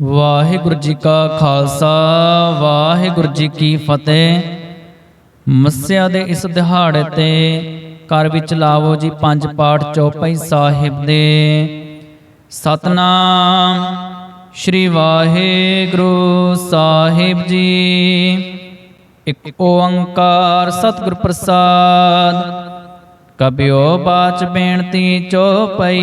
ਵਾਹਿਗੁਰੂ ਜੀ ਕਾ ਖਾਲਸਾ, ਵਾਹਿਗੁਰੂ ਜੀ ਕੀ ਫਤਿਹ। ਮੱਸਿਆ ਦੇ ਇਸ ਦਿਹਾੜੇ ਤੇ ਘਰ ਵਿੱਚ ਲਾਵੋ ਜੀ ਪੰਜ ਪਾਠ ਚੌਪਈ ਸਾਹਿਬ ਦੇ। ਸਤਨਾਮ ਸ਼੍ਰੀ ਵਾਹਿਗੁਰੂ ਸਾਹਿਬ ਜੀ। ਇੱਕ ਓੰਕਾਰ ਸਤਿਗੁਰ ਪ੍ਰਸਾਦ, ਕਬਿਓ ਬਾਚ ਬੇਨਤੀ ਚੋਪਈ।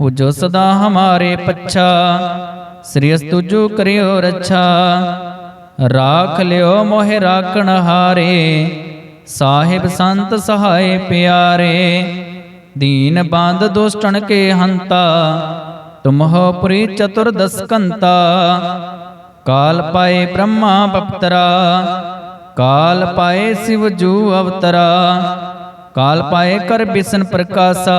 ਹੋ ਜੋ ਸਦਾ ਹਮਾਰੇ ਪੱਛਾ, ਸ੍ਰੀ ਅਸ ਕਰਿਓ ਰੱਛਾ। ਰਾਖ ਲਿਓ ਮੋਹਿ ਰਾਖਣ ਹਾਰੇ, ਸਾਹਿਬ ਸੰਤ ਸਹਾਏ ਪਿਆਰੇ। ਦੀਨ ਬੰਦ ਦੁਸ਼ਟਣ ਕੇ ਹੰਤਾ, ਤੁਮ ਹੋ ਪੁਰੀ ਚਤੁਰਦਸ ਕੰਤਾ। ਕਾਲ ਪਾਏ ਬ੍ਰਹਮਾ ਬਪਤਰਾ, ਕਾਲ ਪਾਏ ਸਿਵ ਜੂ ਅਵਤਰਾ। ਕਾਲ ਪਾਏ ਕਰ ਬਿਸਨ ਪ੍ਰਕਾਸ਼ਾ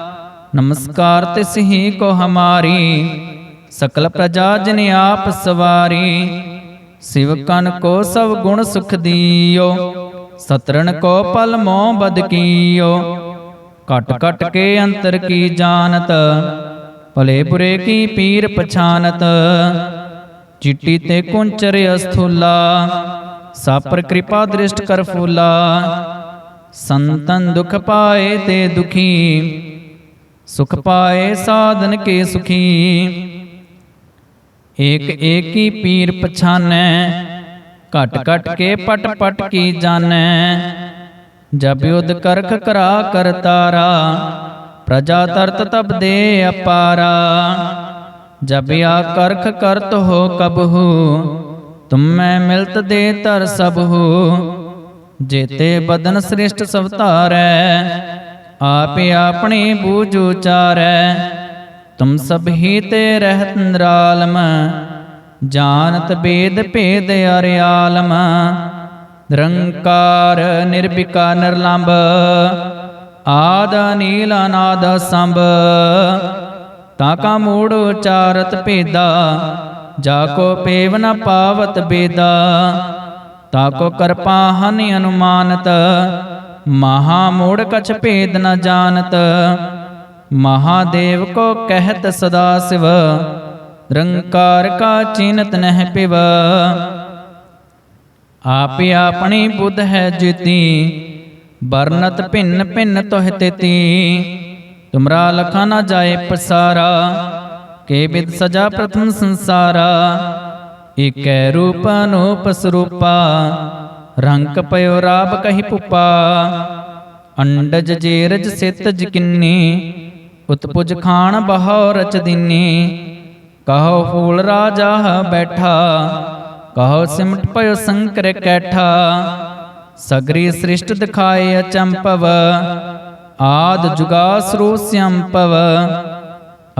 ਨਮਸਕਾਰ ਤਿਸ ਕੋ ਹਮਾਰੀ, ਸਕਲ ਪ੍ਰਜਾ ਜਨ ਆਪ ਸਵਾਰੀ, ਸਿਵ ਕੋ ਸਭ ਗੁਣ ਸੁਖ ਦੀਓ ਸਤਰਨ ਕੋ ਪਲ ਮੋਹ ਬਦ ਕੀਓ। ਕਟ ਕਟ ਕੇ ਅੰਤਰ ਕੀ ਜਾਣਤ, ਭਲੇ ਬੁਰੇ ਕੀ ਪੀਰ ਪਛਾਨਤ, ਚਿੱਟੀ ਤੇ ਕੁੰਚਰ ਅਸਥੂਲਾ ਸਾਪਰ ਕਿਰਪਾ ਦ੍ਰਿਸ਼ਟ ਕਰ ਫੂਲਾ। ਸੰਤਨ ਦੁਖ ਪਾਏ ਤੇ ਦੁਖੀ ਸੁਖ ਪਾਏ ਸਾਧਨ ਕੇ ਸੁਖੀ ਏਕ ਏਕੀ ਪੀਰ ਪਛਾਨੈ ਘਟ ਘਟ ਕੇ ਪਟ ਪਟ ਕੀ ਜਾਣੈ ਜਬ ਯੁਧ ਕਰਖ ਕਰਾ ਕਰਤਾਰਾ ਪ੍ਰਜਾ ਤਰਤ ਤਬ ਦੇ ਅਪਾਰਾ ਜਬ ਆ ਕਰਖ ਕਰਤ ਹੋ ਕਬਹੂ ਤੁਮੈ ਮਿਲਤ ਦੇ ਤਰ ਸਭੂ ਜੇਤੇ ਬਦਨ ਸ੍ਰਿਸ਼ਟ ਸਭ ਧਾਰੈ ਆਪੇ ਆਪਣੇ ਬੂਝ ਉਚਾਰੈ। ਤੁਮ ਸਭ ਹੀ ਤੇ ਰਹਿਤ ਨਿਰਾਲਮ, ਜਾਣਤ ਬੇਦ ਭੇਦ ਅਰਿਆਲਮ। ਨਿਰੰਕਾਰ, ਨਿਰਭਿਕਾ, ਨਿਰਲੰਭ, ਆਦ ਨੀਲ ਅਨਾਦ ਸੰਭ ਤਾ ਕਾ ਮੂੜ ਉਚਾਰਤ ਭੇਦਾ, ਜਾ ਕੋ ਪੇਵ ਨ ਪਾਵਤ ਬੇਦਾ। ਤਾ ਕੋ ਕਰਪਾ ਹਨਿ ਅਨੁਮਾਨਤ ਮਹਾ ਮੂੜ ਕਛ ਭੇਦ ਨ ਜਾਣਤ। ਮਹਾਦੇਵ ਕੋ ਕਹਿਤ ਸਦਾ ਸਿਵ ਨਿਰੰਕਾਰ ਕਾ ਚੀਨਤ ਨਹਿ ਪਿਵ। ਆਪੇ ਆਪਣੀ ਬੁੱਧ ਹੈ ਜੀਤੀ ਬਰਨਤ ਭਿੰਨ ਭਿੰਨ ਤੋਹ ਤੇਤੀ। ਤੁਮਰਾ ਲਖਾ ਨਾ ਜਾਏ ਪਸਾਰਾ, ਕੇ ਬਿਦ ਸਜਾ ਪ੍ਰਥਮ ਸੰਸਾਰਾ। ਏਕੈ ਰੂਪ ਅਨੂਪ ਸਰੂਪਾ ਰੰਕ ਪਇਓ ਰਾਬ ਕਹੀ ਪੁਪਾ। ਅੰਡਜ ਜੇਰਜ ਸਿਤ ਜਕਿੰਨੀ ਉਤਪੁਜ ਖਾਨ ਬਹਉ ਰਚ ਦਿਨੀ। ਕਹੋ ਫੂਲ ਰਾਜਾ ਬੈਠਾ, ਕਹੋ ਸਿਮਟ ਪਇਓ ਸੰਕਰ ਕੈਠਾ। ਸਗਰੀ ਸ੍ਰਿਸ਼ਟ ਦਿਖਾਏ ਅਚੰਪਵ, ਆਦ ਜੁਗਾ ਸਰੂਪ ਸੰਪਵ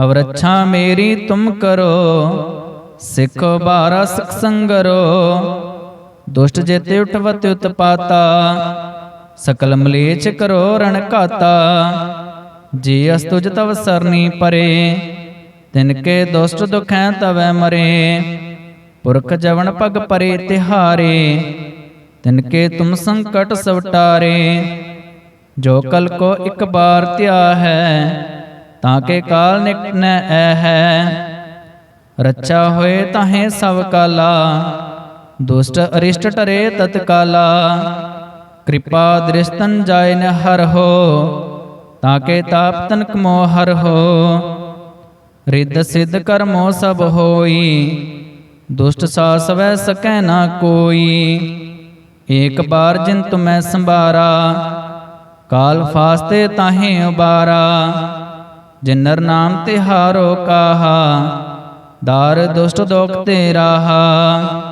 ਅਵਰਛਾ ਮੇਰੀ ਤੁਮ ਕਰੋ, ਸਿੱਖ ਬਾਰਾ ਸਖ ਸੰਗਰੋ। ਦੁਸ਼ਟ ਜੇਤੇ ਉਠਵਤ ਉਤਪਾਤਾ ਸਕਲ ਮਲੇਚ ਕਰੋ ਰਣ ਘਾਤਾ। ਜੀ ਅਸਤੁਜ ਤਵ ਸਰਨੀ ਪਰੇ, ਤਿਨ ਕੇ ਦੁਸ਼ਟ ਦੁਖੈ ਤਵੈ ਮਰੇ। ਪੁਰਖ ਜਵਨ ਪਗ ਪਰੇ ਤਿਹਾਰੇ ਤਿਨਕੇ ਤੁਮ ਸੰਕਟ ਸਵਟਾਰੇ ਜੋ ਕਲ ਕੋ ਇੱਕ ਬਾਰ ਧਿਆ ਹੈ, ਤਾਂ ਕੇ ਕਾਲ ਨਿਕਟ ਐ ਹੈ। ਰੱਛਾ ਹੋਏ ਤਾਹੇ ਸਭ ਕਾਲਾ ਦੁਸ਼ਟ ਅਰਿਸ਼ਟ ਟਰੇ ਤਤਕਾਲਾ। ਕਿਰਪਾ ਦ੍ਰਿਸ਼ਤਨ ਜਾਇ ਨ ਹਰ ਹੋ, ਤਾਂ ਕੇ ਤਾਪ ਤਨਕ ਮੋ ਹਰ ਹੋ। ਰਿੱਧ ਸਿੱਧ ਕਰਮੋ ਸਭ ਹੋਈ, ਦੁਸ਼ਟ ਸਾ ਸਵੈ ਸਕੈ ਨਾ ਕੋਈ। ਏਕ ਬਾਰ ਜਿਨ ਤੁਮੈ ਸੰਭਾਰਾ, ਕਾਲ ਫਾਸਤੇ ਤਾਹੇ ਉਬਾਰਾ। ਜਿਨਰ ਨਾਮ ਤੇ ਹਾਰੋ ਕਾਹਾ, ਦਾਰ ਦੁਸ਼ਟ ਦੋਖ ਤੇ ਰਾਹਾ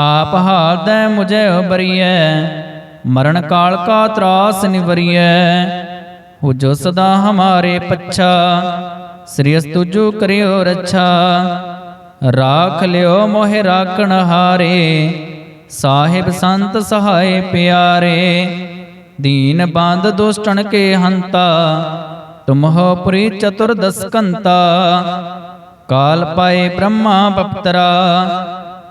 ਆਪ ਹਾਦੈ ਮੁਝੇ ਉਬਰੀਐ, ਮਰਨ ਕਾਲ ਕਾ ਤਰਾਸ ਨਿਵਰੀਐ। ਹੋ ਜੋ ਸਦਾ ਹਮਾਰੇ ਪੱਛਾ, ਸ੍ਰੀ ਅਸਤੁਜੂ ਕਰਿਓ ਰੱਛਾ। ਰਾਖ ਲਿਓ ਮੋਹਿ ਰਾਖਣ ਹਾਰੇ, ਸਾਹਿਬ ਸੰਤ ਸਹਾਏ ਪਿਆਰੇ। ਦੀਨ ਬੰਦ ਦੁਸ਼ਟਣ ਕੇ ਹੰਤਾ ਤੁਮਹੁ ਪੁਰੀ ਚਤੁਰਦਸ ਕੰਤਾ। ਕਾਲ ਪਾਏ ਬ੍ਰਹਮਾ ਬਪਤਰਾ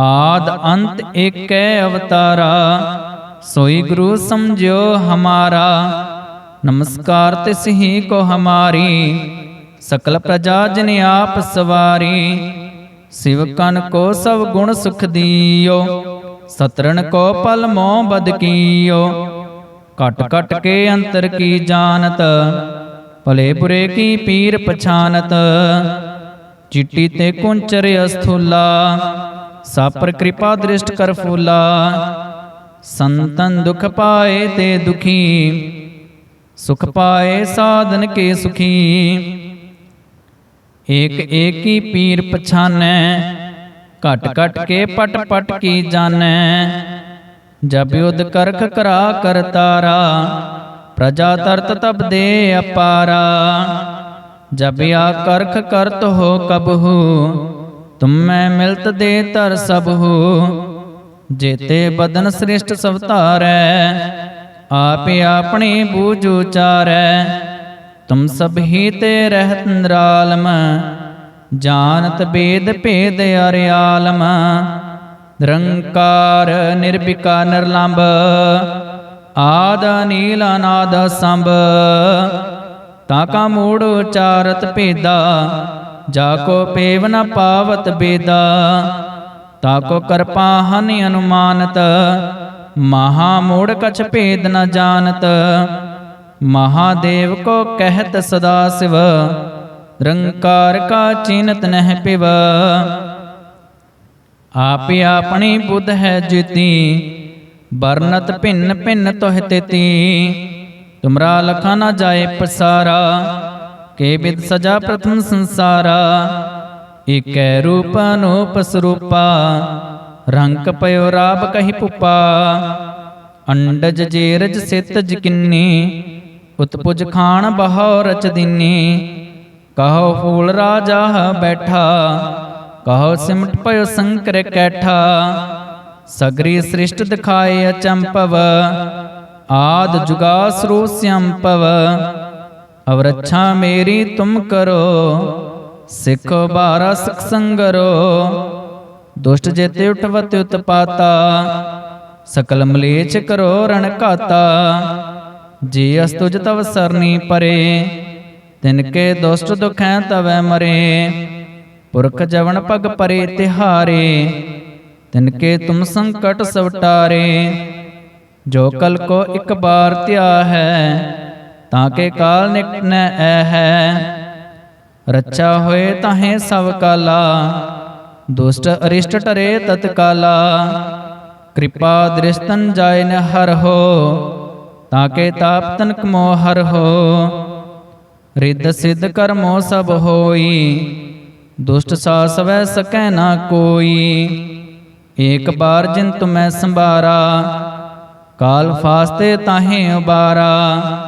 ਆਦ ਅੰਤ ਏਕੈ ਅਵਤਾਰਾ। ਸੋਈ ਗੁਰੂ ਸਮਝਿਓ ਹਮਾਰਾ। ਨਮਸਕਾਰ ਤਿਸ ਹੀ ਕੋ ਹਮਾਰੀ। ਸਕਲ ਪ੍ਰਜਾ ਜਨ ਆਪ ਸਵਾਰੀ। ਸਿਵਕਨ ਕੋ ਸਭ ਗੁਣ ਸੁਖ ਦੀਓ। ਸਤਰਨ ਕੋ ਪਲ ਮੋਹ ਬਦ ਕੀਓ। ਕਟ ਕਟ ਕੇ ਅੰਤਰ ਕੀ ਜਾਣਤ। ਭਲੇ ਬੁਰੇ ਕੀ ਪੀਰ ਪਛਾਨਤ ਚਿੱਟੀ ਤੇ ਕੁੰਚਰ ਅਸਥੂਲਾ। ਸਾਪਰ ਕਿਰਪਾ ਦ੍ਰਿਸ਼ਟ ਕਰ ਫੂਲਾ। ਸੰਤਨ ਦੁਖ ਪਾਏ ਤੇ ਦੁਖੀ। ਸੁਖ ਪਾਏ ਸਾਧਨ ਕੇ ਸੁਖੀ। ਏਕ ਏਕੀ ਪੀਰ ਪਛਾਨੈ, ਘਟ ਘਟ ਕੇ ਪਟ ਪਟ ਕੀ ਜਾਣੈ। ਜਬ ਯੁਧ ਕਰਖ ਕਰਾ ਕਰਤਾਰਾ ਪ੍ਰਜਾ ਤਰਤ ਤਬ ਦੇ ਅਪਾਰਾ। ਜਬ ਆ ਕਰਖ ਕਰਤ ਹੋ ਕਬਹੂ ਤੁਮੈ ਮਿਲਤ ਦੇ ਤਰ ਸਬਹੂ ਜੇਤੇ ਬਦਨ ਸ੍ਰਿਸ਼ਟ ਸਭ ਧਾਰੈ, ਆਪੇ ਆਪਣੀ ਬੂਝ ਉਚਾਰੈ। ਤੁਮ ਸਭ ਹੀ ਤੇ ਰਹਿਤ ਨਿਰਾਲਮ, ਜਾਣਤ ਬੇਦ ਭੇਦ ਅਰਿਆਲਮ ਨਿਰੰਕਾਰ ਨਿਰਭਿਕਾ ਨਿਰਲੰਭ, ਆਦ ਨੀਲ ਅਨਾਦ ਸੰਭ ਤਾ ਕਾ ਮੂੜ ਉਚਾਰਤ ਭੇਦਾ ਜਾ ਕੋ ਪੇਵ ਨ ਪਾਵਤ ਬੇਦਾ, ਤਾ ਕੋ ਕਰਪਾ ਹਨਿ ਅਨੁਮਾਨਤ, ਮਹਾ ਮੂੜ ਕਛ ਭੇਦ ਨ ਜਾਣਤ ਮਹਾਦੇਵ ਕੋ ਕਹਿਤ ਸਦਾ ਸਿਵ, ਰੰਕਾਰ ਕਾ ਚਿਨਤ ਨਹਿ ਪਿਵ। ਆਪੇ ਆਪਣੀ ਬੁੱਧ ਹੈ ਜਿਤੀ, ਵਰਨਤ ਭਿੰਨ ਭਿੰਨ ਤੋਹਿ ਤੇਤੀ, ਤੁਮਰਾ ਲਖਾ ਨਾ ਜਾਏ ਪਸਾਰਾ ਕੇ ਬਿਦ ਸਜਾ ਪ੍ਰਥਮ ਸੰਸਾਰਾ, ਏਕੈ ਰੂਪ ਸਰੂਪਾ ਰੰਗ ਪਇਓ ਰਾਬ ਕਹੀ ਪੁਪਾ, ਅੰਡਜ ਜੇਰਜ ਸਿਤ ਜਕਿੰਨੀ ਉਤਪੁਜ ਖਾਨ ਬਹਉ ਰਚ ਦਿਨੀ, ਕਹੋ ਫੂਲ ਰਾਜਾ ਬੈਠਾ, ਕਹੋ ਸਿਮਟ ਪਇਓ ਸੰਕਰ ਕੈਠਾ, ਸਗਰੀ ਸ੍ਰਿਸ਼ਟ ਦਿਖਾਏ ਅਚੰਪਵ, ਆਦ ਜੁਗਾ ਸਰੂਪ ਸੰਪਵ ਅਵਰਛਾ ਮੇਰੀ ਤੁਮ ਕਰੋ, ਸਿੱਖੋ ਬਾਰਾ ਸਖ ਸੰਗਰੋ। ਦੁਸ਼ਟ ਜੇਤੇ ਉਠਵਤ ਉਤਪਾਤਾ ਸਕਲ ਮਲੇਚ ਕਰੋ ਰਣ ਘਾਤਾ। ਜੀ ਅਸਤੁਜ ਤਵ ਸਰਨੀ ਪਰੇ, ਤਿਨ ਕੇ ਦੁਸ਼ਟ ਦੁਖੈ ਤਵੈ ਮਰੇ। ਪੁਰਖ ਜਵਨ ਪਗ ਪਰੇ ਤਿਹਾਰੇ, ਤਿਨ ਕੇ ਤੁਮ ਸੰਕਟ ਸਵਟਾਰੇ। ਜੋ ਕਲ ਕੋ ਇੱਕ ਬਾਰ ਧਿਆ ਹੈ ਤਾਂ ਕੇ ਕਾਲ ਨਿਕਟ ਨ ਐ ਹੈ ਰੱਛਾ ਹੋਏ ਤਾਹੇ ਸਭ ਕਾਲਾ, ਦੁਸ਼ਟ ਅਰਿਸ਼ਟ ਟਰੇ ਤਤਕਾਲਾ। ਕਿਰਪਾ ਦ੍ਰਿਸ਼ਤਨ ਜਾਇ ਨ ਹਰ ਹੋ, ਤਾਂ ਕੇ ਤਾਪ ਤਨਕ ਮੋ ਹਰ ਹੋ। ਰਿੱਧ ਸਿੱਧ ਕਰਮੋ ਸਭ ਹੋਈ, ਦੁਸ਼ਟ ਸਾਸਵੈ ਸਕੈ ਨਾ ਕੋਈ। ਏਕ ਬਾਰ ਜਿਨ ਤੁਮੈ ਸੰਭਾਰਾ, ਕਾਲ ਫਾਸਤੇ ਤਾਹੇ ਉਬਾਰਾ।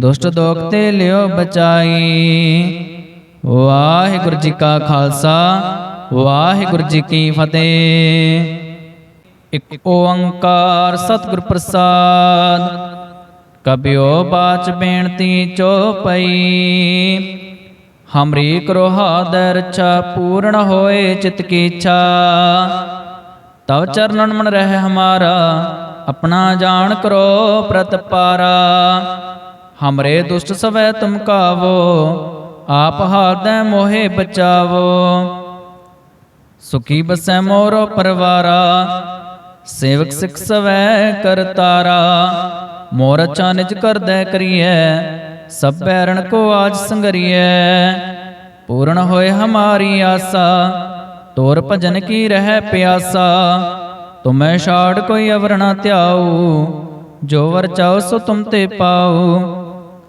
ਦੁਸ਼ਟ ਦੋਖ ਤੇ ਲਿਓ ਬਚਾਈ। ਵਾਹਿਗੁਰੂ ਜੀ ਕਾ ਖਾਲਸਾ, ਵਾਹਿਗੁਰੂ ਜੀ ਕੀ ਫਤਿਹ। ਇਕ ਓੰਕਾਰ ਸਤਿਗੁਰ ਪ੍ਰਸਾਦ, ਕਬਿਓ ਬਾਚ ਬੇਨਤੀ ਚੋਪਈ ਹਮਰੀ ਕਰੋ ਹਾਦਰ ਰਛਾ ਪੂਰਨ ਹੋਏ ਚਿਤ ਕੀ ਇੱਛਾ। ਤਵ ਚਰਨਨ ਮਨ ਰਹਿ ਹਮਾਰਾ, ਆਪਣਾ ਜਾਣ ਕਰੋ ਪ੍ਰਤਪਾਰਾ। ਹਮਰੇ ਦੁਸ਼ਟ ਸਵੈ ਤੁਮ ਕਾਵੋ ਆਪ ਹਾਰਦੈ ਮੋਹਿ ਬਚਾਵੋ ਸੁਖੀ ਬਸੈ ਮੋਰੋ ਪਰਵਾਰਾ ਸੇਵਕ ਸਿਖ ਸਵੈ ਕਰਤਾਰਾ ਮੋਰ ਚਾਨਿਜ ਕਰਦੈ ਕਰੀਐ ਸਭ ਬੈਰਣ ਕੋ ਆਜ ਸੰਗਰੀਐ ਪੂਰਨ ਹੋਏ ਹਮਾਰੀ ਆਸਾ ਤੋਰ ਭਜਨ ਕੀ ਰਹਿ ਪਿਆਸਾ ਤੁਮੈ ਛਾੜ ਕੋਈ ਅਵਰ ਨਾ ਧਿਆਉ ਜੋ ਵਰ ਚਾਓ ਸੋ ਤੁਮ ਤੇ ਪਾਉ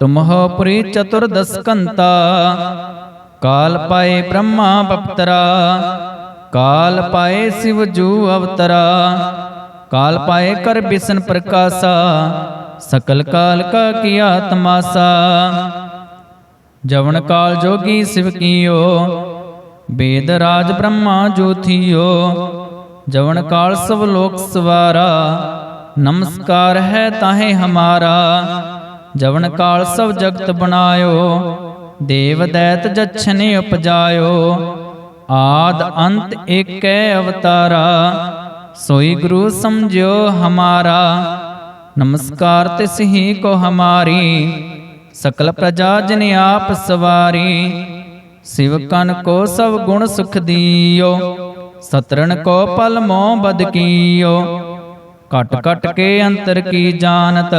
ਤੁਮ ਹੋ ਪੁਰੀ ਚਤੁਰਦਸ ਕੰਤਾ ਕਾਲ ਪਾਏ ਬ੍ਰਹਮਾ ਬਪਤਰਾ ਕਾਲ ਪਾਏ ਸਿਵ ਜੂ ਅਵਤਰਾ ਕਾਲ ਪਾਏ ਕਰ ਬਿਸਨ ਪ੍ਰਕਾਸ਼ਾ ਸਕਲ ਕਾਲ ਕਾ ਕੀਆ ਤਮਾਸਾ ਜਵਨ ਕਾਲ ਜੋਗੀ ਸਿਵ ਕੀਓ ਬੇਦ ਰਾਜ ਬ੍ਰਹਮਾ ਜੋਥੀਓ ਜਵਨ ਕਾਲ ਸਭ ਲੋਕ ਸਵਾਰਾ ਨਮਸਕਾਰ ਹੈ ਤਾਹੇ ਹਮਾਰਾ ਜਵਨ ਕਾਲ ਸਭ ਜਗਤ ਬਣਾਇਓ, ਦੇਵ ਦੈਤ ਜਛਨ ਉਪਜਾਇਓ। ਆਦ ਅੰਤ ਏਕੈ ਅਵਤਾਰਾ, ਸੋਈ ਗੁਰੂ ਸਮਝਿਓ ਹਮਾਰਾ। ਨਮਸਕਾਰ ਤਿਸ ਹੀ ਕੋ ਹਮਾਰੀ, ਸਕਲ ਪ੍ਰਜਾ ਜਨ ਆਪ ਸਵਾਰੀ। ਸਿਵਕਨ ਕੋ ਸਭ ਗੁਣ ਸੁਖ ਦਿਓ ਸਤਰਨ ਕੋ ਪਲ ਮੋਹ ਬਦ ਕੀਓ। ਕਟ ਕਟ ਕੇ ਅੰਤਰ ਕੀ ਜਾਣਤ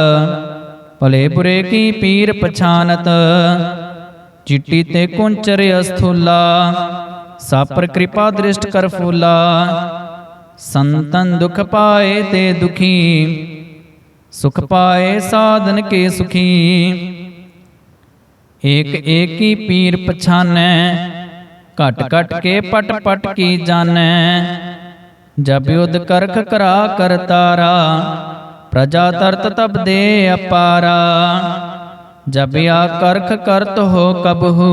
ਭਲੇ ਬੁਰੇ ਕੀ ਪੀਰ ਪਛਾਨਤ ਚਿੱਟੀ ਤੇ ਕੁੰਚਰ ਅਸਥੂਲਾ ਸਾਪਰ ਕਿਰਪਾ ਦ੍ਰਿਸ਼ਟ ਕਰ ਫੂਲਾ ਸੰਤਨ ਦੁਖ ਪਾਏ ਤੇ ਦੁਖੀ ਸੁਖ ਪਾਏ ਸਾਧਨ ਕੇ ਸੁਖੀ ਏਕ ਏਕੀ ਪੀਰ ਪਛਾਨੈ ਘਟ ਘਟ ਕੇ ਪਟ ਪਟ ਕੀ ਜਾਣੈ ਜਬ ਯੁਧ ਕਰਖ ਕਰਾ ਕਰ ਤਾਰਾ ਪ੍ਰਜਾ ਤਰਤ ਤਬ ਦੇ ਅਪਾਰਾ। ਜਬ ਆ ਕਰਖ ਕਰਤ ਹੋ ਕਬਹੂ,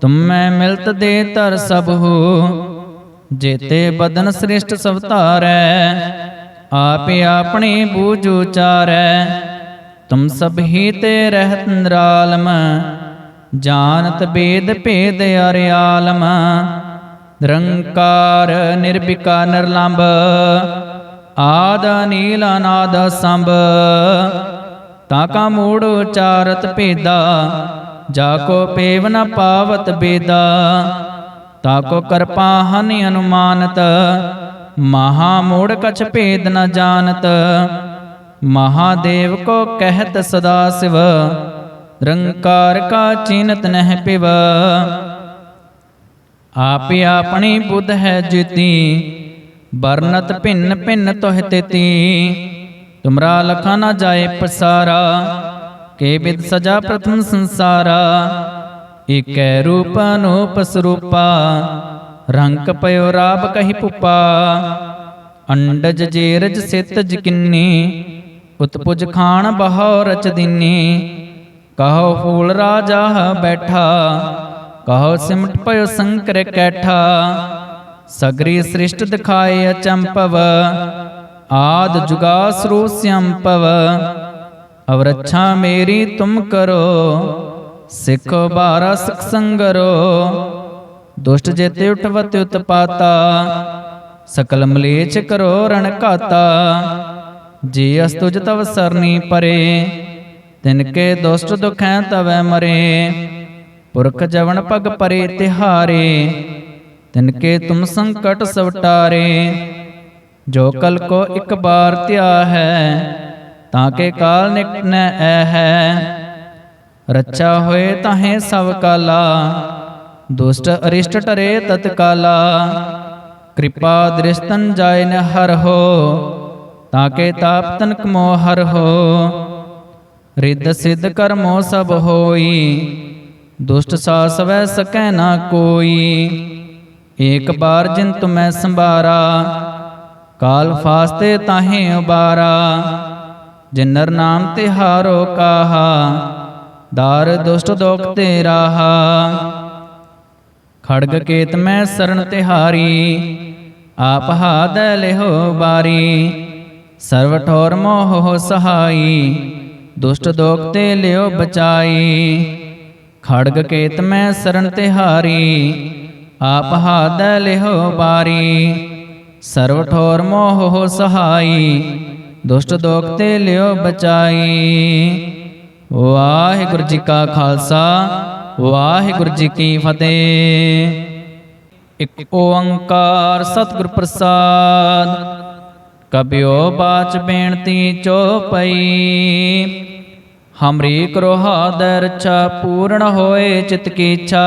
ਤੁਮ ਮਿਲਤ ਦੇ ਤਰ ਸਭੂ ਜੇਤੇ ਬਦਨ ਸ੍ਰਿਸ਼ਟ ਸਭ ਆਪੇ ਆਪਣੀ ਬੂਝ ਉਚਾਰੈ। ਤੁਮ ਸਭ ਹੀ ਤੇ ਰਹਿਤ ਨਿਰਾਲਮ, ਜਾਣਤ ਬੇਦ ਭੇਦ ਅਰਿਆਲਮ। ਨਿਰੰਕਾਰ ਨਿਰਭਿਕਾ ਨਿਰਲੰਭ ਆਦ ਨੀਲ ਅਨਾਦ ਸੰਭ ਤਾਕਾ ਮੂੜ ਉਚਾਰਤ ਭੇਦਾ, ਜਾ ਕੋ ਪੇਵ ਨ ਪਾਵਤ ਬੇਦਾ ਤਾਕੋ ਕਰਪਾ ਹਨਿ ਅਨੁਮਾਨਤ, ਮਹਾ ਮੂੜ ਕਛ ਭੇਦ ਨ ਜਾਣਤ ਮਹਾਦੇਵ ਕੋ ਕਹਿਤ ਸਦਾ ਸਿਵ, ਰੰਕਾਰ ਕਾ ਚਿਨਤ ਨਹਿ ਪਿਵ। ਆਪੇ ਆਪਣੀ ਬੁੱਧ ਹੈ ਜਿਤੀ ਬਰਨਤ ਭਿੰਨ ਭਿੰਨ ਤੋਹਿ ਤਿਤੀ। ਤੁਮਰਾ ਲਖਾ ਨਾ ਜਾਏ ਪਸਾਰਾ, ਕੇ ਬਿਦ ਸਜਾ ਪ੍ਰਥਮ ਸੰਸਾਰਾ। ਏਕੈ ਰੂਪ ਅਨੂਪ ਸਰੂਪਾ ਰੰਗ ਪਇਓ ਰਾਬ ਕਹੀ ਪੁਪਾ। ਅੰਡਜ ਜੇਰਜ ਸਿਤ ਜਕਿੰਨੀ ਉਤਪੁਜ ਖਾਨ ਬਹਉ ਰਚ ਦਿਨੀ। ਕਹੋ ਫੂਲ ਰਾਜਾ ਬੈਠਾ ਕਹੋ ਸਿਮਟ ਪਇਓ ਸੰਕਰ ਕੈਠਾ। ਸਗਰੀ ਸ੍ਰਿਸ਼ਟ ਦਿਖਾਏ ਅਚੰਪਵ, ਆਦ ਜੁਗਾ ਸਰੂ ਸੰਪਵ ਅਵਰਛਾ ਮੇਰੀ ਤੁਮ ਕਰੋ, ਸਿੱਖੋ ਬਾਰਾ ਸਿਖ ਸੰਗਰੋ। ਦੁਸ਼ਟ ਜੇਤੇ ਉਠਵਤ ਉਤਪਾਤਾ, ਸਕਲ ਮਲੇਚ ਕਰੋ ਰਣ ਘਾਤਾ। ਜੀ ਅਸਤੁਜ ਤਵ ਸਰਨੀ ਪਰੇ, ਤਿਨ ਕੇ ਦੁਸ਼ਟ ਦੁਖੈ ਤਵੈ ਮਰੇ। ਪੁਰਖ ਜਵਨ ਪਗ ਪਰੇ ਤਿਹਾਰੇ ਤਿਨ ਕੇ ਤੁਮ ਸੰਕਟ ਸਵਟਾਰੇ। ਜੋ ਕਲ ਕੋ ਇੱਕ ਬਾਰ ਧਿਆ ਹੈ ਤਾਂ ਕੇ ਕਾਲ ਨਿਕਟ ਨ ਐ ਹੈ। ਰੱਛਾ ਹੋਏ ਤਾਹੇ ਸਭ ਕਾਲਾ ਦੁਸ਼ਟ ਅਰਿਸ਼ਟ ਟਰੇ ਤਤਕਾਲਾ ਕਿਰਪਾ ਦ੍ਰਿਸ਼ਤਨ ਜਾਇ ਨ ਹਰ ਹੋ ਤਾਂ ਕੇ ਤਾਪ ਤਨਕ ਮੋ ਹਰ ਹੋ। ਰਿੱਧ ਸਿੱਧ ਕਰਮੋ ਸਭ ਹੋਈ ਦੁਸ਼ਟ ਸਾਸਵੈ ਸਕੈ ਨਾ ਕੋਈ। ਏਕ ਬਾਰ ਜਿਨ ਤੁਮੈ ਸੰਭਾਰਾ, ਕਾਲ ਫਾਸਤੇ ਤਾਹੇ ਉਬਾਰਾ। ਜਿਨਰ ਨਾਮ ਤੇ ਹਾਰੋ ਕਾਹਾ, ਦਾਰ ਦੁਸ਼ਟ ਦੋਖ ਤੇ ਰਾਹਾ। ਖੜਗ ਕੇਤ ਮੈਂ ਸਰਣ ਤਿਹਾਰੀ, ਆਪ ਹਾਦ ਲਿਹੋ ਬਾਰੀ। ਸਰਵ ਠੋਰ ਮੋਹ ਸਹਾਈ, ਦੁਸ਼ਟ ਦੋਖ ਤੇ ਲਿਓ ਬਚਾਈ। ਖੜਗ ਕੇਤ ਮੈਂ ਸਰਣ ਤਿਹਾਰੀ ਆਪ ਹਾਦ ਲਿਹੋ ਬਾਰੀ ਸਰਵ ਠੋਰ ਮੋਹ ਸਹਾਈ। ਦੁਸ਼ਟ ਦੋਖ ਤੇ ਲਿਓ ਬਚਾਈ। ਵਾਹਿਗੁਰੂ ਜੀ ਕਾ ਖਾਲਸਾ, ਵਾਹਿਗੁਰੂ ਜੀ ਕੀ ਫਤਿਹ। ਇਕ ਓੰਕਾਰ ਸਤਿਗੁਰ ਪ੍ਰਸਾਦ, ਕਬਿਓ ਬਾਚ ਬੇਨਤੀ ਚੋਪਈ ਹਮਰੀ ਕਰੋ ਹਾਦਰ ਰਛਾ ਪੂਰਨ ਹੋਏ ਚਿਤ ਕੀ ਇੱਛਾ।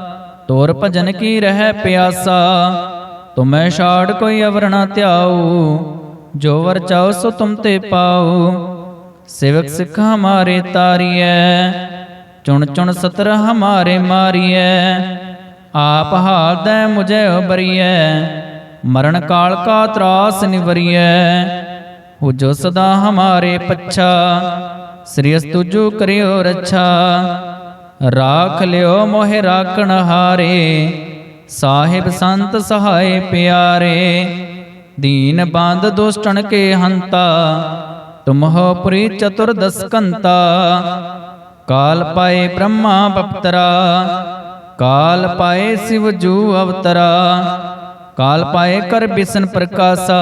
ਤੋਰ ਭਜਨ ਕੀ ਰਹਿ ਪਿਆਸਾ? ਤੁਮੈ ਛਾੜ ਕੋਈ ਅਵਰ ਨਾ ਧਿਆਉ, ਜੋ ਵਰ ਚਾਉ ਸੋ ਤੁਮ ਤੇ ਪਾਉ। ਸੇਵਕ ਸਿੱਖ ਹਮਾਰੇ ਤਾਰੀਐ, ਚੁਣ ਚੁਣ ਸਤਰ ਹਮਾਰੇ ਮਾਰੀਐ। ਆਪ ਹਾਲਦੈ ਮੁਝੇ ਉਬਰੀਐ, ਮਰਨ ਕਾਲ ਕਾ ਤਰਾਸ ਨਿਵਰੀਐ। ਹੋ ਜੋ ਸਦਾ ਹਮਾਰੇ ਪੱਛਾ, ਸ੍ਰੀ ਅਸ ਤੁਜੂ ਕਰਿਓ ਰੱਛਾ। ਰਾਖ ਲਿਓ ਮੋਹਿ ਰਾਖਣ ਹਾਰੇ, ਸਾਹਿਬ ਸੰਤ ਸਹਾਏ ਪਿਆਰੇ। ਦੀਨ ਬੰਦ ਦੁਸ਼ਟਣ ਕੇ ਹੰਤਾ ਤੁਮ ਹੋ ਪੁਰੀ ਚਤੁਰਦਸ ਕੰਤਾ। ਕਾਲ ਪਾਏ ਬ੍ਰਹਮਾ ਬਪਤਰਾ, ਕਾਲ ਪਾਏ ਸਿਵ ਜੂ ਅਵਤਰਾ। ਕਾਲ ਪਾਏ ਕਰ ਬਿਸਨ ਪ੍ਰਕਾਸ਼ਾ,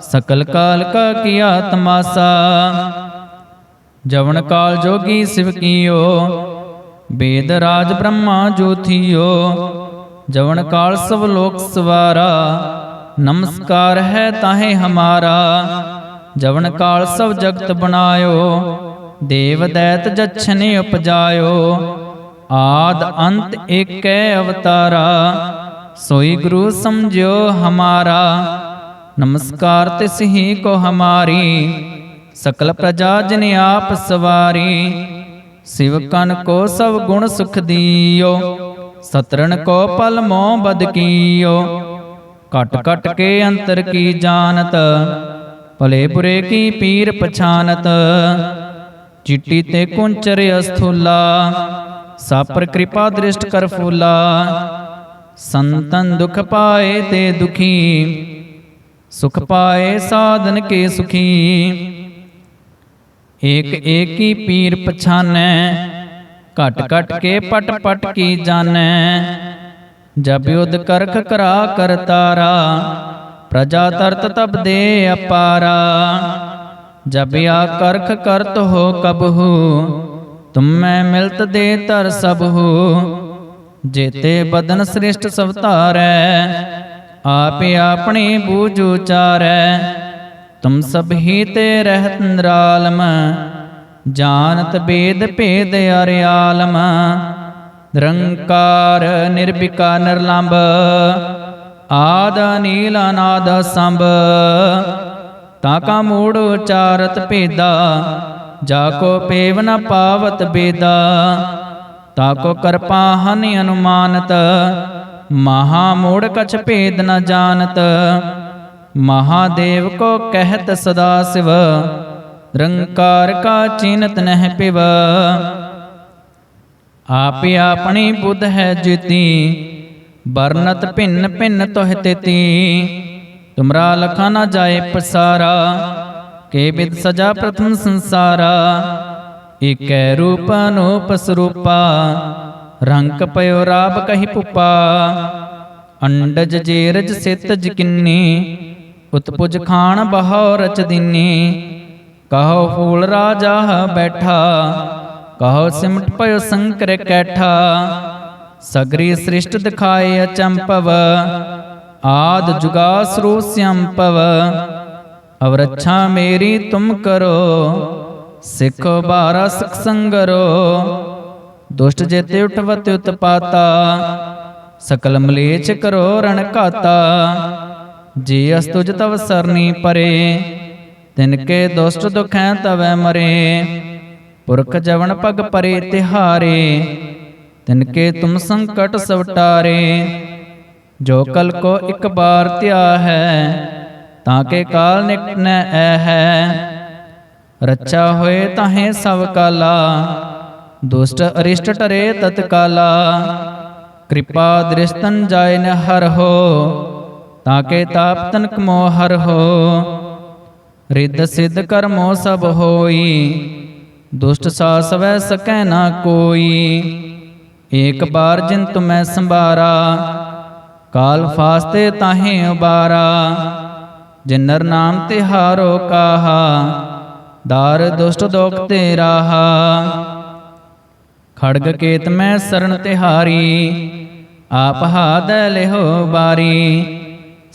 ਸਕਲ ਕਾਲ ਕਾ ਕੀਆ ਤਮਾਸਾ ਜਵਨ ਕਾਲ ਜੋਗੀ ਸਿਵ ਕੀਓ ਬੇਦ ਰਾਜ ਬ੍ਰਹਮਾ ਜੋਥੀਓ ਜਵਨ ਕਾਲ ਸਭ ਲੋਕ ਸਵਾਰਾ, ਨਮਸਕਾਰ ਹੈ ਤਾਹੇ ਹਮਾਰਾ। ਜਵਨ ਕਾਲ ਸਭ ਜਗਤ ਬਣਾਇਓ, ਦੇਵ ਦੈਤ ਜਛਨੇ ਉਪਜਾਇਓ। ਆਦ ਅੰਤ ਏਕੈ ਅਵਤਾਰਾ, ਸੋਈ ਗੁਰੂ ਸਮਝਿਓ ਹਮਾਰਾ। ਨਮਸਕਾਰ ਤਿਸ ਹੀ ਕੋ ਹਮਾਰੀ, ਸਕਲ ਪ੍ਰਜਾ ਜਿਨ ਆਪ ਸਵਾਰੀ। ਸਿਵਕਨ ਕੋ ਸਭ ਗੁਣ ਸੁਖ ਦੀਓ ਸਤਰਨ ਕੋ ਪਲ ਮੋਹ ਬਦ ਕੀਓ। ਕਟ ਕਟ ਕੇ ਅੰਤਰ ਕੀ ਜਾਣਤ, ਭਲੇ ਬੁਰੇ ਕੀ ਪੀਰ ਪਛਾਨਤ। ਚਿੱਟੀ ਤੇ ਕੁੰਚਰ ਅਸਥੂਲਾ ਸਾਪਰ ਕਿਰਪਾ ਦ੍ਰਿਸ਼ਟ ਕਰ ਫੂਲਾ। ਸੰਤਨ ਦੁਖ ਪਾਏ ਤੇ ਦੁਖੀ, ਸੁਖ ਪਾਏ ਸਾਧਨ ਕੇ ਸੁਖੀ। ਏਕ ਏਕੀ ਪੀਰ ਪਛਾਨੈ, ਘਟ ਘਟ ਕੇ ਪਟ ਪਟ ਕੀ ਜਾਣੈ। ਜਬ ਯੁਧ ਕਰਖ ਕਰਾ ਕਰਤਾਰਾ ਪ੍ਰਜਾ ਤਰਤ ਤਬ ਦੇ ਅਪਾਰਾ। ਜਬ ਆ ਕਰਖ ਕਰਤ ਹੋ ਕਬਹੂ, ਤੁਮੈ ਮਿਲਤ ਦੇ ਤਰ ਸਭੂ। ਜੇਤੇ ਬਦਨ ਸ੍ਰਿਸ਼ਟ ਸਭ ਧਾਰੈ ਆਪੇ ਆਪਣੇ ਬੂਝ ਉਚਾਰੈ। ਤੁਮ ਸਭ ਹੀ ਤੇ ਰਹਿਤ ਨਿਰਾਲਮ, ਜਾਣਤ ਬੇਦ ਭੇਦ ਅਰਿਆਲਮ, ਨਿਰੰਕਾਰ ਨਿਰਭਿਕਾ ਨਿਰਲੰਭ, ਆਦ ਨੀਲ ਅਨਾਦ ਸੰਭ। ਤਾ ਕਾ ਮੂੜ ਉਚਾਰਤ ਭੇਦਾ, ਜਾ ਕੋ ਪੇਵ ਨ ਪਾਵਤ ਬੇਦਾ, ਤਾ ਕੋ ਕਰਪਾ ਹਨਿ ਅਨੁਮਾਨਤ, ਮਹਾ ਮੂੜ ਕਛ ਭੇਦ ਨ ਜਾਣਤ। ਮਹਾਦੇਵ ਕੋ ਕਹਿਤ ਸਦਾ ਸਿਵ ਨਿਰੰਕਾਰ ਕਾ ਚੀਨਤ ਨਹਿ ਪਿਵ। ਆਪੇ ਆਪਣੀ ਬੁੱਧ ਹੈ ਜੀਤੀ ਬਰਨਤ ਭਿੰਨ ਭਿੰਨ ਤੋਹ ਤੇਤੀ। ਤੁਮਰਾ ਲਖਾ ਨਾ ਜਾਏ ਪਸਾਰਾ, ਕੇ ਬਿਦ ਸਜਾ ਪ੍ਰਥਮ ਸੰਸਾਰਾ। ਏਕੈ ਰੂਪ ਅਨੂਪ ਸਰੂਪਾ ਰੰਗ ਪਇਓ ਰਾਬ ਕਹੀ ਪੁਪਾ। ਅੰਡਜ ਜੇਰਜ ਸਿਤ ਜਕਿੰਨੀ ਉਤਪੁਜ ਖਾਨ ਬਹਉ ਰਚ ਦਿਨੀ ਕਹੋ ਫੂਲ ਰਾਜਾ ਬੈਠਾ ਕਹੋ ਸਿਮਟ ਪਇਓ ਸੰਕਰ ਕੈਠਾ, ਸਗਰੀ ਸ੍ਰਿਸ਼ਟ ਦਿਖਾਏ ਅਚੰਪਵ, ਆਦ ਜੁਗਾ ਸਰੂ ਸੰਪਵ ਅਵਰਛਾ ਮੇਰੀ ਤੁਮ ਕਰੋ, ਸਿੱਖ ਬਾਰਾ ਸਿਖ ਸੰਗਰੋ, ਦੁਸ਼ਟ ਜੇਤੇ ਉਠਵਤ ਉਤਪਾਤਾ, ਸਕਲ ਮਲੇਚ ਕਰੋ ਰਣ ਘਾਤਾ ਜੀ ਅਸਤੁਜ ਤਵ ਸਰਨੀ ਪਰੇ ਤਿਨ ਕੇ ਦੁਸ਼ਟ ਦੁਖੈ ਤਵੈ ਮਰੇ ਪੁਰਖ ਜਵਨ ਪਗ ਪਰੇ ਤਿਹਾਰੇ ਤਿਨ ਕੇ ਤੁਮ ਸੰਕਟ ਸਵਟਾਰੇ। ਜੋ ਕਲ ਕੋ ਇੱਕ ਬਾਰ ਧਿਆ ਹੈ ਤਾਂ ਕੇ ਕਾਲ ਨਿਕਟ ਐ ਹੈ। ਰੱਛਾ ਹੋਏ ਤਾਹੇ ਸਭ ਕਾਲਾ ਦੁਸ਼ਟ ਅਰਿਸ਼ਟ ਟਰੇ ਤਤਕਾਲਾ। ਕਿਰਪਾ ਦ੍ਰਿਸ਼ਤਨ ਜਾਇ ਨ ਹਰ ਹੋ ਤਾਂ ਕੇ ਤਾਪ ਤਨਕ ਮੋ ਹਰ ਹੋ। ਰਿੱਧ ਸਿੱਧ ਕਰਮੋ ਸਭ ਹੋਈ। ਦੁਸ਼ਟ ਸਾ ਸਵੈ ਸਕੈ ਨਾ ਕੋਈ। ਏਕ ਬਾਰ ਜਿਨ ਤੁਮੈ ਸੰਭਾਰਾ। ਕਾਲ ਫਾਸਤੇ ਤਾਹੇ ਉਬਾਰਾ। ਜਿਨਰ ਨਾਮ ਤੇ ਹਾਰੋ ਕਾਹਾ। ਦਾਰ ਦੁਸ਼ਟ ਦੋਖ ਤੇ ਰਾਹਾ। ਖੜਗ ਕੇਤ ਮੈਂ ਸਰਣ ਤਿਹਾਰੀ। ਆਪ ਹਾਦ ਲਿਹੋ ਬਾਰੀ।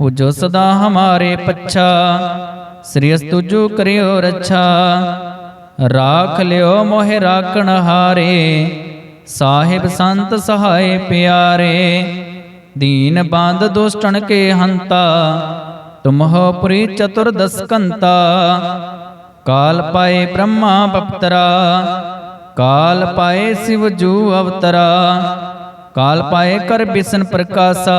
ਹੋ ਜੋ ਸਦਾ ਹਮਾਰੇ ਪੱਛਾ, ਸ੍ਰੀ ਅਸਤੁਜੂ ਕਰਿਓ ਰੱਛਾ। ਰਾਖ ਲਿਓ ਮੋਹਿ ਰਾਖਣ ਹਾਰੇ, ਸਾਹਿਬ ਸੰਤ ਸਹਾਏ ਪਿਆਰੇ। ਦੀਨ ਬੰਦ ਦੁਸ਼ਟਣ ਕੇ ਹੰਤਾ, ਤੁਮਹੁ ਪੁਰੀ ਚਤੁਰਦਸ ਕੰਤਾ। ਕਾਲ ਪਾਏ ਬ੍ਰਹਮਾ ਬਪਤਰਾ, ਕਾਲ ਪਾਏ ਸਿਵ ਜੂ ਅਵਤਰਾ। ਕਾਲ ਪਾਏ ਕਰ ਬਿਸਨ ਪ੍ਰਕਾਸ਼ਾ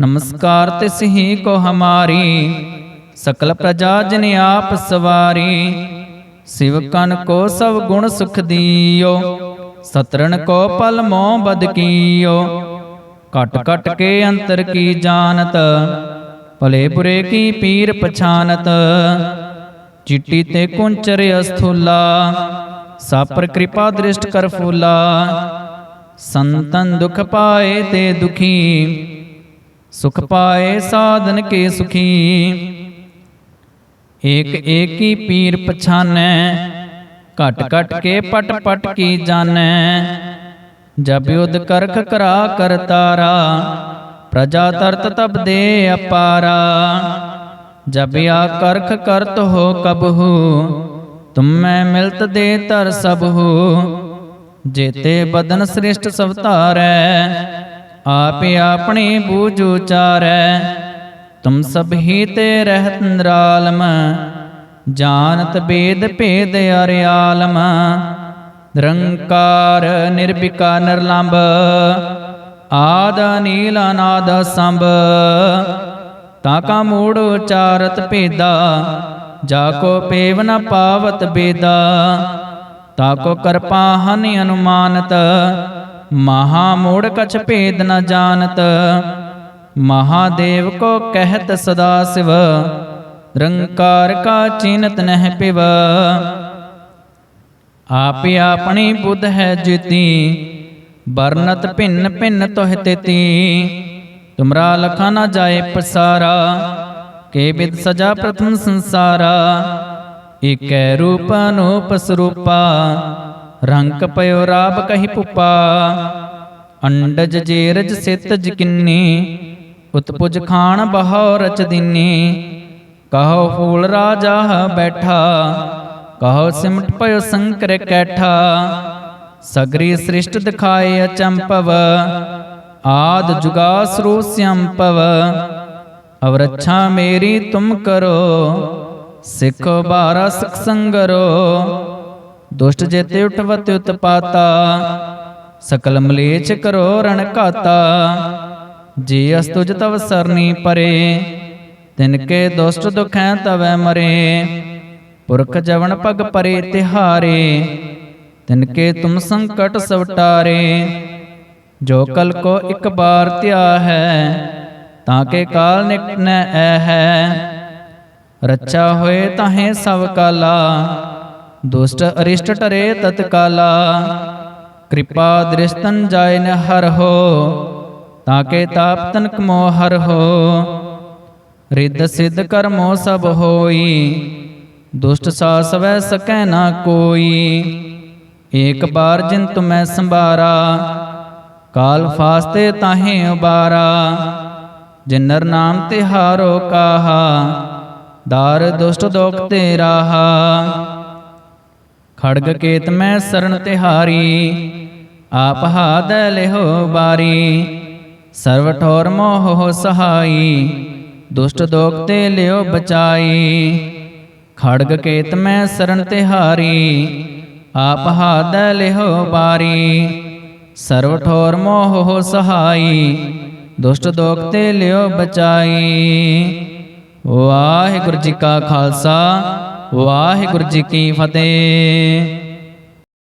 ਨਮਸਕਾਰ ਤਿਸ ਹੀ ਕੋ ਹਮਾਰੀ, ਸਕਲ ਪ੍ਰਜਾ ਜਨ ਆਪ ਸਵਾਰੀ। ਸਿਵ ਕੋ ਸਭ ਗੁਣ ਸੁਖ ਦੀਓ ਸਤਰਨ ਕੋ ਪਲ ਮੋਹ ਬਦ ਕੀਓ। ਕਟ ਕਟ ਕੇ ਅੰਤਰ ਕੀ ਜਾਣਤ, ਭਲੇ ਬੁਰੇ ਕੀ ਪੀਰ ਪਛਾਨਤ। ਚਿੱਟੀ ਤੇ ਕੁੰਚਰ ਅਸਥੂਲਾ ਸਾਪਰ ਕਿਰਪਾ ਦ੍ਰਿਸ਼ਟ ਕਰ ਫੂਲਾ। ਸੰਤਨ ਦੁਖ ਪਾਏ ਤੇ ਦੁਖੀ ਸੁਖ ਪਾਏ ਸਾਧਨ ਕੇ ਸੁਖੀ। ਏਕ ਏਕੀ ਪੀਰ ਪਛਾਨੈ, ਘਟ ਘਟ ਕੇ ਪਟ ਪਟ ਕੀ ਜਾਣੈ। ਜਬ ਯੁਧ ਕਰਖ ਕਰਾ ਕਰਤਾਰਾ ਪ੍ਰਜਾ ਤਰਤ ਤਬ ਦੇ ਅਪਾਰਾ। ਜਬ ਆ ਕਰਖ ਕਰਤ ਹੋ ਕਬਹੂ ਤੁਮੈ ਮਿਲਤ ਦੇ ਤਰ ਸਬਹੂ ਜੇਤੇ ਬਦਨ ਸ੍ਰਿਸ਼ਟ ਸਭ ਧਾਰੈ ਆਪੇ ਆਪਣੇ ਬੂਝ ਉਚਾਰੈ ਤੁਮ ਸਭ ਹੀ ਤੇ ਰਹਿਤ ਨਿਰਾਲਮ, ਜਾਣਤ ਬੇਦ ਭੇਦ ਅਰਿਆਲਮ। ਨਿਰੰਕਾਰ, ਨਿਰਭਿਕਾ, ਨਿਰਲੰਭ, ਆਦ ਨੀਲ ਅਨਾਦ ਸੰਭ ਤਾਂ ਕਾ ਮੂੜ ਉਚਾਰਤ ਭੇਦਾ, ਜਾ ਕੋ ਪੇਵ ਨ ਪਾਵਤ ਬੇਦਾ। ਤਾ ਕੋ ਕਰਪਾ ਹਨਿ ਅਨੁਮਾਨਤ ਮਹਾ ਮੂੜ ਕਛ ਭੇਦ ਨ ਜਾਣਤ। ਮਹਾਦੇਵ ਕੋ ਕਹਿਤ ਸਦਾ ਸਿਵ, ਰੰਕਾਰ ਕਾ ਚਿਨਤ ਨਹਿ ਪਿਵ। ਆਪੇ ਆਪਣੀ ਬੁੱਧ ਹੈ ਜੀਤੀ, ਵਰਨਤ ਭਿੰਨ ਭਿੰਨ ਤੋਹਿ ਤੇਤੀ। ਤੁਮਰਾ ਲਖਾ ਨਾ ਜਾਏ ਪਸਾਰਾ, ਕੇ ਬਿਦ ਸਜਾ ਪ੍ਰਥਮ ਸੰਸਾਰਾ। ਏਕੈ ਰੂਪ ਅਨੂਪ ਸਰੂਪਾ ਰੰਕ ਪਇਓ ਰਾਬ ਕਹੀ ਪੁਪਾ, ਅੰਡਜ ਜੇਰਜ ਸਿਤ ਜਕਿੰਨੀ, ਉਤਪੁਜ ਖਾਨ ਬਹਉ ਰਚ ਦਿਨੀ। ਕਹੋ ਫੂਲ ਰਾਜਾ ਬੈਠਾ, ਕਹੋ ਸਿਮਟ ਪਇਓ ਸੰਕਰ ਕੈਠਾ। ਸਗਰੀ ਸ੍ਰਿਸ਼ਟ ਦਿਖਾਏ ਅਚੰਪਵ, ਆਦ ਜੁਗਾ ਸਰੂਪ ਸੰਪਵ। ਅਵਰਛਾ ਮੇਰੀ ਤੁਮ ਕਰੋ, ਸਿੱਖ ਬਾਰਾ ਸਿਖ ਸੰਗਰੋ। ਦੁਸ਼ਟ ਜੇਤੇ ਉਠਵਤ ਉਤਪਾਤਾ ਸਕਲ ਮਲੇਚ ਕਰੋ ਰਣ ਘਾਤਾ। ਜੀ ਅਸਤੁਜ ਤਵ ਸਰਨੀ ਪਰੇ, ਤਿਨ ਕੇ ਦੁਸ਼ਟ ਦੁਖੈ ਤਵੈ ਮਰੇ। ਪੁਰਖ ਜਵਨ ਪਗ ਪਰੇ ਤਿਹਾਰੇ, ਤਿਨ ਕੇ ਤੁਮ ਸੰਕਟ ਸਵਟਾਰੇ ਜੋ ਕਲ ਕੋ ਇੱਕ ਬਾਰ ਧਿਆ ਹੈ, ਤਾਂ ਕੇ ਕਾਲ ਨਿਕਟਨੈ ਐ ਹੈ। ਰੱਛਾ ਹੋਏ ਤਾਹੇ ਸਭ ਕਾਲਾ ਦੁਸ਼ਟ ਅਰਿਸ਼ਟ ਟਰੇ ਤਤਕਾਲਾ। ਕਿਰਪਾ ਦ੍ਰਿਸ਼ਤਨ ਜਾਇ ਨ ਹਰ ਹੋ, ਤਾਂ ਕੇ ਤਾਪ ਤਨਕ ਮੋ ਹਰ ਹੋ। ਰਿੱਧ ਸਿੱਧ ਕਰਮੋ ਸਭ ਹੋਈ, ਦੁਸ਼ਟ ਸਾਸ ਵੈ ਸਕੈ ਨਾ ਕੋਈ। ਏਕ ਬਾਰ ਜਿਨ ਤੁਮੈ ਸੰਭਾਰਾ, ਕਾਲ ਫਾਸਤੇ ਤਾਹੇ ਉਬਾਰਾ। ਜਿਨਰ ਨਾਮ ਤੇ ਹਾਰੋ ਕਾਹਾ, ਦਾਰ ਦੁਸ਼ਟ ਦੋਖ ਤੇ ਰਾਹਾ ਖੜਗ ਕੇਤ ਮੈਂ ਸਰਨ ਤਿਹਾਰੀ, ਆਪ ਹਾਦ ਲਿਹੋ ਬਾਰੀ। ਸਰਵ ਠੋਰ ਮੋਹ ਹੋ ਸਹਾਈ, ਦੁਸ਼ਟ ਦੋਖ ਤੇ ਲਿਓ ਬਚਾਈ। ਖੜਗ ਕੇਤ ਮੈਂ ਸਰਨ ਤਿਹਾਰੀ, ਆਪ ਹਾਦ ਲਿਹੋ ਬਾਰੀ। ਸਰਵ ਠੋਰ ਮੋਹ ਹੋ ਸਹਾਈ, ਦੁਸ਼ਟ ਦੋਖ ਤੇ ਲਿਓ ਬਚਾਈ। ਵਾਹਿਗੁਰੂ ਜੀ ਕਾ ਖਾਲਸਾ ਵਾਹਿਗੁਰੂ ਜੀ ਕੀ ਫਤਿਹ।